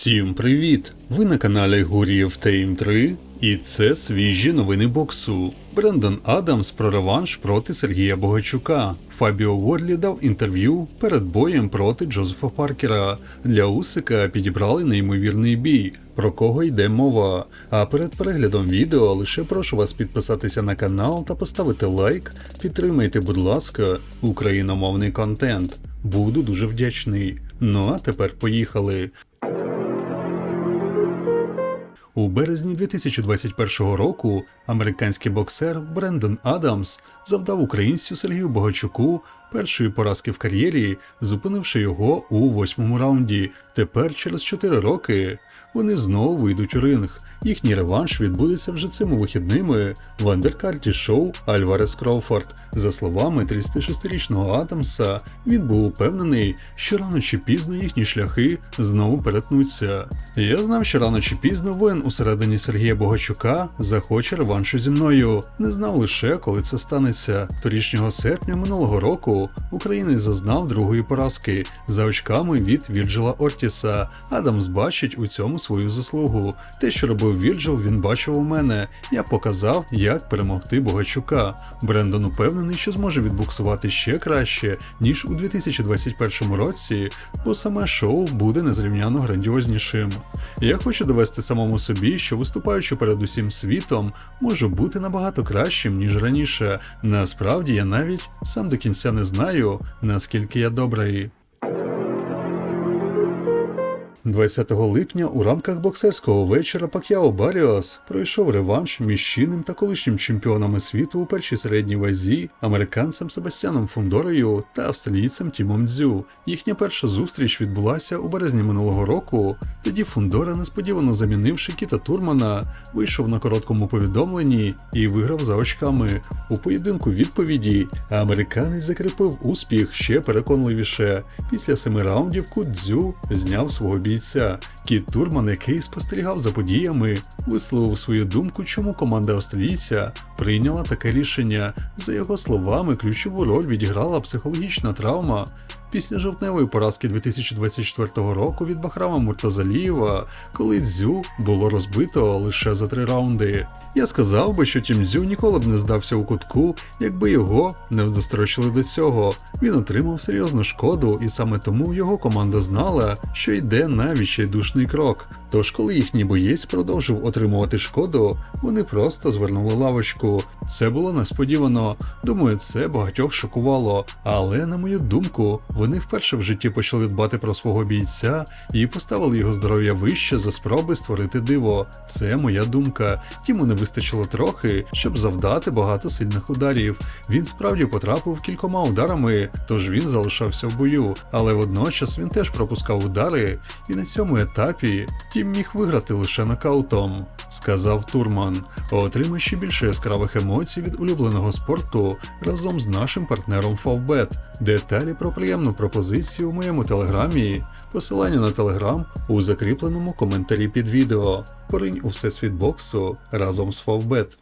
Всім привіт! Ви на каналі Гурієв Тейм 3 і це свіжі новини боксу. Брендон Адамс про реванш проти Сергія Богачука. Фабіо Ворлі дав інтерв'ю перед боєм проти Джозефа Паркера. Для Усика підібрали неймовірний бій. Про кого йде мова? А перед переглядом відео лише прошу вас підписатися на канал та поставити лайк. Підтримайте, будь ласка, україномовний контент. Буду дуже вдячний. Ну а тепер поїхали. У березні 2021 року американський боксер Брендон Адамс завдав українцю Сергію Богачуку першої поразки в кар'єрі, зупинивши його у восьмому раунді. Тепер, через 4 роки, вони знову вийдуть у ринг. Їхній реванш відбудеться вже цими вихідними в андеркарті шоу Альварес Кроуфорд. За словами 36-річного Адамса, він був упевнений, що рано чи пізно їхні шляхи знову перетнуться. Я знав, що рано чи пізно воїн усередині Сергія Богачука захоче реваншу зі мною. Не знав лише, коли це станеться. Торічнього серпня минулого року українець зазнав другої поразки за очками від Вірджила Ортіса. Адамс бачить у цьому свою заслугу. Те, що робив Вірджил, він бачив у мене. Я показав, як перемогти Богачука. Брендон упевнений, що зможе відбуксувати ще краще, ніж у 2021 році, бо саме шоу буде незрівняно грандіознішим. Я хочу довести самому собі, що виступаючи перед усім світом, можу бути набагато кращим, ніж раніше. Насправді я навіть сам до кінця не знаю, наскільки я добрий. 20 липня у рамках боксерського вечора Пак'яо Баріос пройшов реванш між чинним та колишнім чемпіонами світу у першій середній вазі, американцем Себастьяном Фундорою та австралійцем Тімом Дзю. Їхня перша зустріч відбулася у березні минулого року. Тоді Фундора, несподівано замінивши Кіта Турмана, вийшов на короткому повідомленні і виграв за очками. У поєдинку відповіді американець закріпив успіх ще переконливіше. Після семи раундів Кут Дзю зняв свого бійця. Кіт Турман, який спостерігав за подіями, висловив свою думку, чому команда австралійця прийняла таке рішення. За його словами, ключову роль відіграла психологічна травма. Після жовтневої поразки 2024 року від Бахрама Муртазалієва, коли Дзю було розбито лише за три раунди. Я сказав би, що Тім Дзю ніколи б не здався у кутку, якби його не вдострочили до цього. Він отримав серйозну шкоду, і саме тому його команда знала, що йде на відчайдушний крок. Тож, коли їхній боєць продовжив отримувати шкоду, вони просто звернули лавочку. Це було несподівано. Думаю, це багатьох шокувало. Але, на мою думку, вони вперше в житті почали дбати про свого бійця і поставили його здоров'я вище за спроби створити диво. Це моя думка. Тіму не вистачило трохи, щоб завдати багато сильних ударів. Він справді потрапив кількома ударами, тож він залишався в бою. Але водночас він теж пропускав удари, і на цьому етапі Тім міг виграти лише нокаутом. Сказав Турман, отримай більше яскравих емоцій від улюбленого спорту разом з нашим партнером Favbet. Деталі про приємну пропозицію у моєму телеграмі, посилання на телеграм у закріпленому коментарі під відео. Поринь у всесвіт боксу разом з Favbet.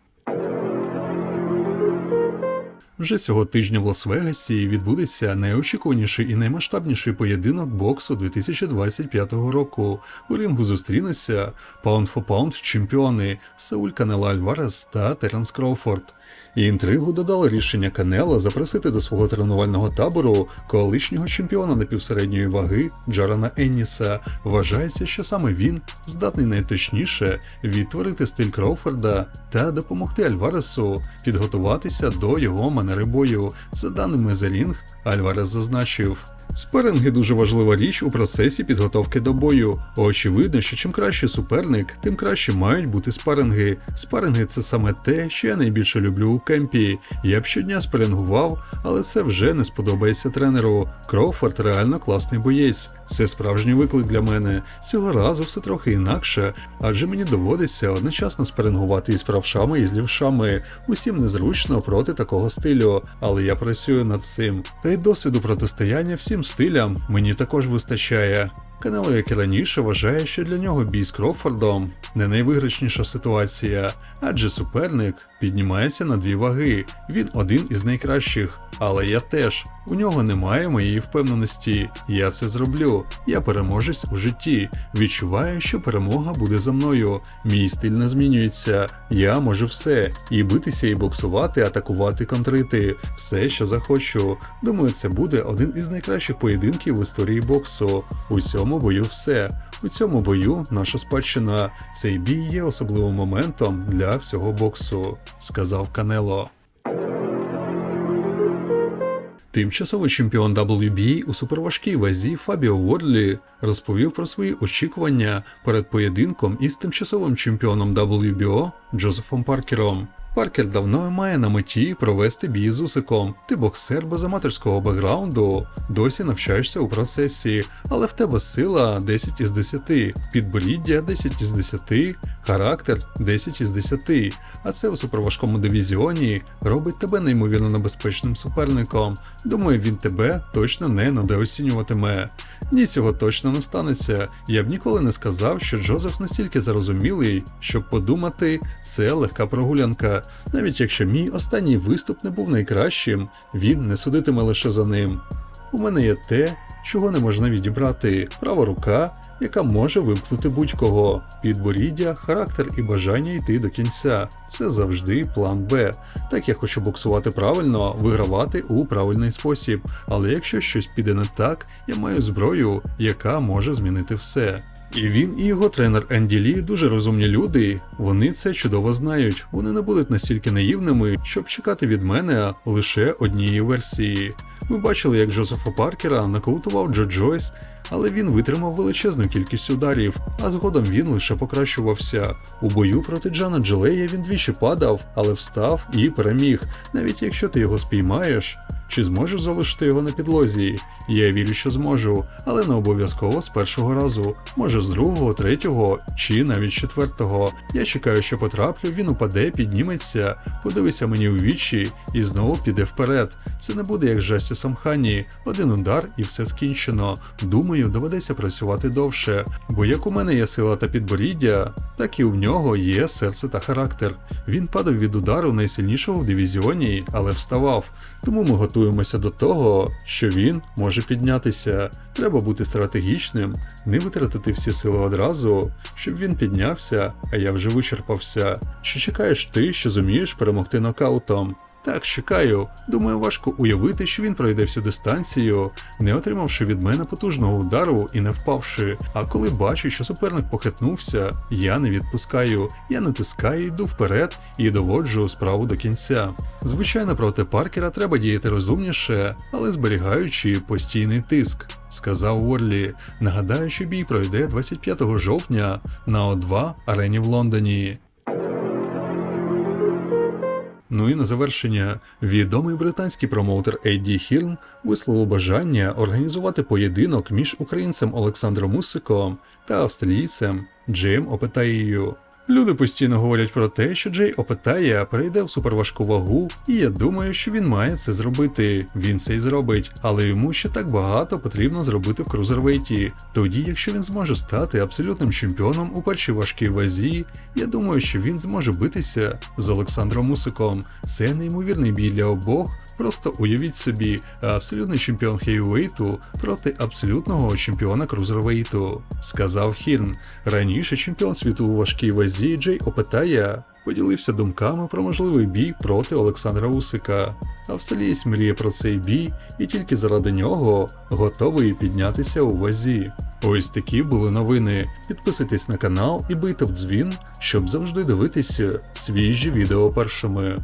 Вже цього тижня в Лас-Вегасі відбудеться найочікуваніший і наймасштабніший поєдинок боксу 2025 року. У рінгу зустрінуться Pound for Pound чемпіони Сауль Канело Альварес та Теренс Кроуфорд. І інтригу додало рішення Канела запросити до свого тренувального табору колишнього чемпіона напівсередньої ваги Джарана Енніса. Вважається, що саме він здатний найточніше відтворити стиль Кроуфорда та допомогти Альваресу підготуватися до його манери бою. За даними The Ring, Альварес зазначив. Спаринги дуже важлива річ у процесі підготовки до бою. Очевидно, що чим краще суперник, тим краще мають бути спаринги. Спаринги це саме те, що я найбільше люблю у кемпі. Я б щодня спарингував, але це вже не сподобається тренеру. Кроуфорд реально класний боєць. Це справжній виклик для мене. Цього разу все трохи інакше, адже мені доводиться одночасно спарингувати із правшами і з лівшами. Усім незручно проти такого стилю, але я працюю над цим. Та й досвіду протистояння всім стилям мені також вистачає. Канело, як і раніше, вважає, що для нього бій з Крофордом не найвиграшніша ситуація, адже суперник піднімається на дві ваги. Він один із найкращих. Але я теж. У нього немає моєї впевненості. Я це зроблю. Я переможець у житті. Відчуваю, що перемога буде за мною. Мій стиль не змінюється. Я можу все. І битися, і боксувати, атакувати, контрити. Все, що захочу. Думаю, це буде один із найкращих поєдинків в історії боксу. У цьому бою все. У цьому бою наша спадщина. Цей бій є особливим моментом для всього боксу, сказав Канело. Тимчасовий чемпіон WBA у суперважкій вазі Фабіо Водлі розповів про свої очікування перед поєдинком із тимчасовим чемпіоном WBO Джозефом Паркером. Паркер давно має на меті провести бій з Усиком. Ти боксер без аматорського бекграунду, досі навчаєшся у процесі, але в тебе сила 10 із 10, підборіддя 10 із 10, характер 10 із 10. А це у суперважкому дивізіоні робить тебе неймовірно небезпечним суперником. Думаю, він тебе точно не недооцінюватиме. Ні, цього точно не станеться. Я б ніколи не сказав, що Джозеф настільки зарозумілий, щоб подумати, це легка прогулянка. Навіть якщо мій останній виступ не був найкращим, він не судитиме лише за ним. У мене є те, чого не можна відібрати: права рука, яка може вимкнути будь-кого, підборіддя, характер і бажання йти до кінця. Це завжди план Б. Так я хочу боксувати правильно, вигравати у правильний спосіб. Але якщо щось піде не так, я маю зброю, яка може змінити все. І він і його тренер Енді Лі дуже розумні люди. Вони це чудово знають. Вони не будуть настільки наївними, щоб чекати від мене лише однієї версії. Ми бачили, як Джозефа Паркера нокаутував Джо Джойс, але він витримав величезну кількість ударів, а згодом він лише покращувався. У бою проти Джана Джелея він двічі падав, але встав і переміг. Навіть якщо ти його спіймаєш. Чи зможеш залишити його на підлозі? Я вірю, що зможу, але не обов'язково з першого разу, може з другого, третього чи навіть четвертого. Я чекаю, що потраплю, він упаде, підніметься, подивися мені у вічі і знову піде вперед. Це не буде як з Жастісом Хані, один удар і все скінчено. Думаю, доведеться працювати довше, бо як у мене є сила та підборіддя, так і у нього є серце та характер. Він падав від удару найсильнішого в дивізіоні, але вставав. Тому ми готуємося до того, що він може піднятися. Треба бути стратегічним, не витратити всі сили одразу, щоб він піднявся, а я вже вичерпався. Чи чекаєш ти, що зумієш перемогти нокаутом? Так, чекаю. Думаю, важко уявити, що він пройде всю дистанцію, не отримавши від мене потужного удару і не впавши. А коли бачу, що суперник похитнувся, я не відпускаю, я натискаю, йду вперед і доводжу справу до кінця. Звичайно, проти Паркера треба діяти розумніше, але зберігаючи постійний тиск. Сказав Уорлі. Нагадаю, що бій пройде 25 жовтня на О2 арені в Лондоні. Ну і на завершення, відомий британський промоутер Едді Хірн висловив бажання організувати поєдинок між українцем Олександром Усиком та австралійцем Джеєм Опетаєю. Люди постійно говорять про те, що Джей Опетая перейде в суперважку вагу, і я думаю, що він має це зробити. Він це й зробить, але йому ще так багато потрібно зробити в крузервейті. Тоді, якщо він зможе стати абсолютним чемпіоном у першій важкій вазі, я думаю, що він зможе битися з Олександром Усиком. Це неймовірний бій для обох. Просто уявіть собі, абсолютний чемпіон хейвейту проти абсолютного чемпіона крузервейту, сказав Хірн. Раніше чемпіон світу у важкій вазі Джей Опетая поділився думками про можливий бій проти Олександра Усика. Австралієць мріє про цей бій і тільки заради нього готовий піднятися у вазі. Ось такі були новини. Підписуйтесь на канал і бийте в дзвін, щоб завжди дивитися свіжі відео першими.